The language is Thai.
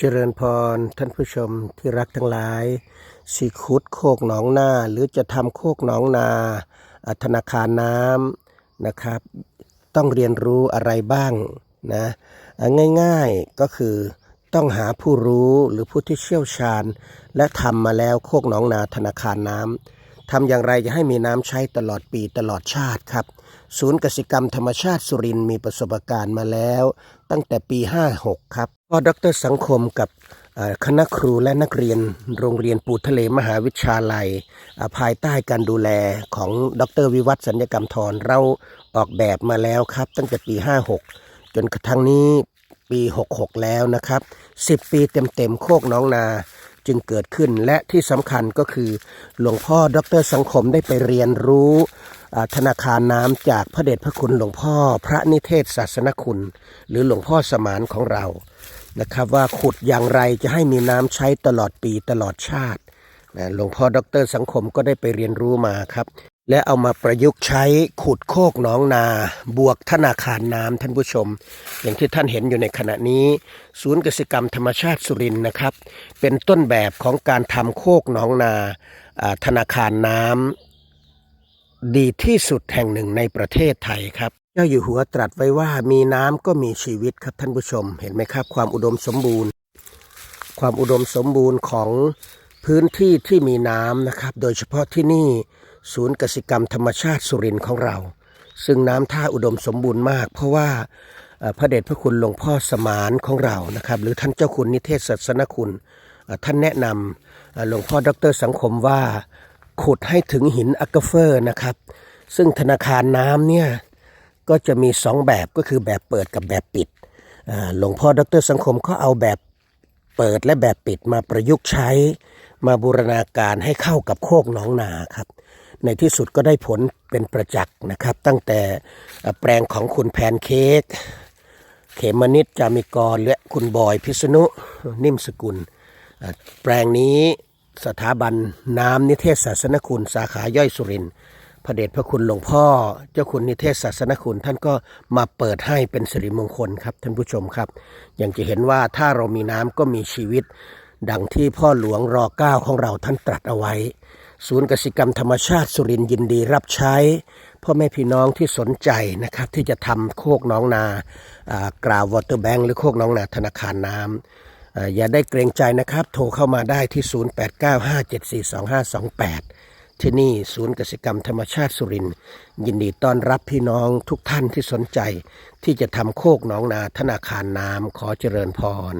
เจริญพรท่านผู้ชมที่รักทั้งหลายสีคุดโคกหนองนาหรือจะทำโคกหนองนาธนาคารน้ำนะครับ ต้องเรียนรู้อะไรบ้างนะง่ายๆก็คือต้องหาผู้รู้หรือผู้ที่เชี่ยวชาญ และทำมาแล้วโคกหนองนาธนาคารน้ำทำอย่างไรจะให้มีน้ำใช้ตลอดปีตลอดชาติครับ ศูนย์กสิกรรมธรรมชาติสุรินมีประสบการณ์มาแล้ว ตั้งแต่ปี 56 ครับ พ่อดรสังคมกับคณะครูและนักเรียนโรงเรียนปูทะเลมหาวิทยาลัย ภายใต้การดูแลของดรวิวัฒน์สัญญกรรมทรเราออกแบบมาแล้วครับ ตั้งแต่ปี 56 จนกระทั่งนี้ปี 66 แล้วนะครับ 10 ปีเต็มๆโคกน้องนาจึงเกิดขึ้นและที่สำคัญก็คือหลวงพ่อดรสังคมได้ไปเรียนรู้ธนาคารน้ำจากพระเดชพระคุณหลวงพ่อ พระนิเทศศาสนคุณ หรือหลวงพ่อสมานของเรา นะครับว่าขุดอย่างไรจะให้มีน้ำใช้ตลอดปีตลอดชาตินะหลวงพ่อดรสังคมก็ได้ไปเรียนรู้มาครับ และเอามาประยุกต์ใช้ขุดโคกหนองนา บวกธนาคารน้ำท่านผู้ชม อย่างที่ท่านเห็นอยู่ในขณะนี้ ศูนย์กสิกรรมธรรมชาติสุรินทร์นะครับ เป็นต้นแบบของการทำโคกหนองนาธนาคารน้ำดีที่สุดแห่งหนึ่งในประเทศไทยครับ จ้าอยู่หัวตรัสไว้ว่ามีน้ำก็มีชีวิตครับท่านผู้ชม เห็นไหมครับ ความอุดมสมบูรณ์ ความอุดมสมบูรณ์ของพื้นที่ที่มีน้ำนะครับ โดยเฉพาะที่นี่ศูนย์กสิกรรมธรรมชาติสุรินทร์ของเรา ซึ่งน้ำท่าอุดมสมบูรณ์มาก เพราะว่าพระเดชพระคุณหลวงพ่อสมานของเรานะครับ หรือท่านเจ้าคุณนิเทศศาสนคุณ ท่านแนะนำหลวงพ่อดรสังคมว่าขุดให้ถึงหินอะกเฟอร์นะครับ ซึ่งธนาคารน้ำเนี่ย ก็จะมีสองแบบก็คือแบบเปิดกับแบบปิดหลวงพ่อดรสังคมก็เอาแบบเปิดและแบบปิดมาประยุกต์ใช้ มาบูรณาการให้เข้ากับโคกหนองนาครับ ในที่สุดก็ได้ผลเป็นประจักษ์นะครับ ตั้งแต่แปลงของคุณแพนเค้กเขมนิดจามิกรและคุณบอยพิษณุนิ่มสกุล แปลงนี้สถาบันน้ำนิเทศศาสนคุณสาขาย่อยสุรินทร์ พระเดชพระคุณหลวงพ่อ เจ้าคุณนิเทศศาสนคุณ ท่านก็มาเปิดให้เป็นสิริมงคลครับ ท่านผู้ชมครับอย่างจะเห็นว่าถ้าเรามีน้ำก็มีชีวิต ดังที่พ่อหลวงรอเก้าของเราท่านตรัสเอาไว้ ศูนย์กสิกรรมธรรมชาติสุรินยินดีรับใช้พ่อแม่พี่น้องที่สนใจนะครับ ที่จะทำโคกน้องนากราววอเตอร์แบงค์หรือโคกน้องนาธนาคารน้ำอ่าอย่าได้เกรงใจนะครับ โทรเข้ามาได้ที่ 0895742528 ที่นี่ศูนย์กสิกรรมธรรมชาติสุรินยินดีต้อนรับพี่น้องทุกท่านที่สนใจ ที่จะทำโคกหนองนาธนาคารน้ำขอเจริญพร